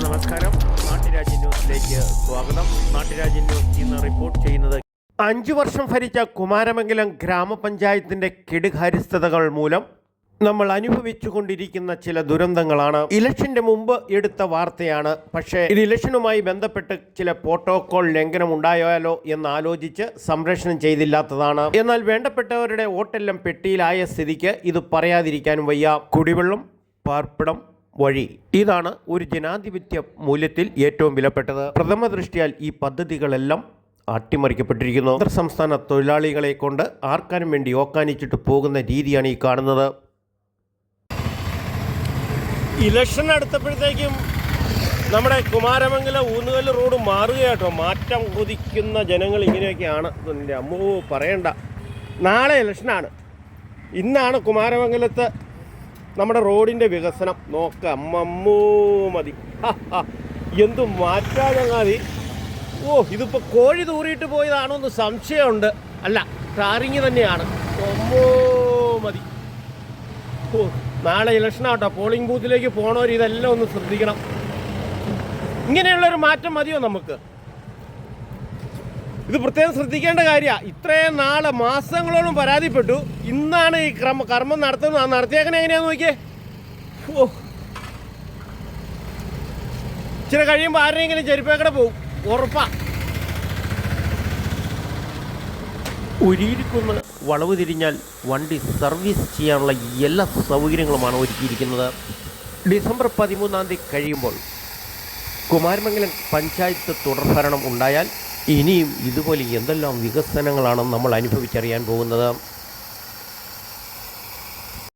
നമസ്കാരം. നാട്ടുരാജ്യ ന്യൂസിലേക്ക് സ്വാഗതം. നാട്ടുരാജ്യ ന്യൂസ് ഇന്ന് റിപ്പോർട്ട് ചെയ്യുന്നത് അഞ്ചു വർഷം ഭരിച്ച കുമാരമംഗലം ഗ്രാമപഞ്ചായത്തിന്റെ കെടുകാര്യസ്ഥതകൾ മൂലം നമ്മൾ അനുഭവിച്ചുകൊണ്ടിരിക്കുന്ന ചില ദുരന്തങ്ങളാണ്. ഇലക്ഷന്റെ മുമ്പ് എടുത്ത വാർത്തയാണ്. പക്ഷേ ഇത് ഇലക്ഷനുമായി ബന്ധപ്പെട്ട് ചില പ്രോട്ടോകോൾ ലംഘനം ഉണ്ടായാലോ എന്ന് ആലോചിച്ച് സംരക്ഷണം ചെയ്തില്ലാത്തതാണ്. എന്നാൽ വേണ്ടപ്പെട്ടവരുടെ വോട്ടെല്ലാം പെട്ടിയിലായ സ്ഥിതിക്ക് ഇത് പറയാതിരിക്കാനും വയ്യ. കുടിവെള്ളം പാർപ്പിടം വഴി. ഇതാണ് ഒരു ജനാധിപത്യ മൂല്യത്തിൽ ഏറ്റവും വിലപ്പെട്ടത്. പ്രഥമ ദൃഷ്ടിയാൽ ഈ പദ്ധതികളെല്ലാം അട്ടിമറിക്കപ്പെട്ടിരിക്കുന്നു. അന്തർ സംസ്ഥാന തൊഴിലാളികളെ കൊണ്ട് ആർക്കാനും വേണ്ടി ഓക്കാനിച്ചിട്ട് പോകുന്ന രീതിയാണ് ഈ കാണുന്നത്. ഇലക്ഷൻ അടുത്തപ്പോഴത്തേക്കും നമ്മുടെ കുമാരമംഗലം ഊന്നുകല്ല് റോഡ് മാറുകയാട്ടോ. മാറ്റം കൊതിക്കുന്ന ജനങ്ങൾ ഇങ്ങനെയൊക്കെയാണ്. അമ്മോ പറയണ്ട. നാളെ ഇലക്ഷനാണ്. ഇന്നാണ് കുമാരമംഗലത്ത് നമ്മുടെ റോഡിന്റെ വികസനം. നോക്കാം അമ്മമ്മോ മതി. എന്തും ഹ. എന്തു മാറ്റാ ചങ്ങാതി ഓ ഇതിപ്പോൾ കോഴി തൂറിയിട്ട് പോയതാണോ എന്ന് സംശയമുണ്ട്. അല്ല ടാറിങ് തന്നെയാണ്. അമ്മോ മതി. ഓ നാളെ ഇലക്ഷനാട്ടോ പോളിംഗ് ബൂത്തിലേക്ക് പോണവർ ഇതെല്ലാം ഒന്ന് ശ്രദ്ധിക്കണം. ഇങ്ങനെയുള്ളൊരു മാറ്റം മതിയോ നമുക്ക്? ഇത് പ്രത്യേകം ശ്രദ്ധിക്കേണ്ട കാര്യമാണ് ഇത്രയും നാളെ മാസങ്ങളോളം പരാതിപ്പെട്ടു. ഇന്നാണ് ഈ ക്രമ കർമ്മം നടത്തുന്നത്. ആ നടത്തിയേക്കണേ എങ്ങനെയാന്ന് നോക്കിയേ? ഓ ഇച്ചിരി കഴിയുമ്പോൾ ആരെങ്കിലും ചെരുപ്പേക്കടെ പോകും ഉറപ്പാ. ഉരിയിരിക്കുന്ന വളവ് തിരിഞ്ഞാൽ വണ്ടി സർവീസ് ചെയ്യാനുള്ള എല്ലാ സൗകര്യങ്ങളുമാണ് ഒരുക്കിയിരിക്കുന്നത്. ഡിസംബർ പതിമൂന്നാം തീയതി കഴിയുമ്പോൾ കുമാരമംഗലം പഞ്ചായത്ത് തുടർഭരണം ഉണ്ടായാൽ ഇനിയും ഇതുപോലെ എന്തെല്ലാം വികസനങ്ങളാണ് നമ്മൾ അനുഭവിച്ചറിയാൻ പോകുന്നത്?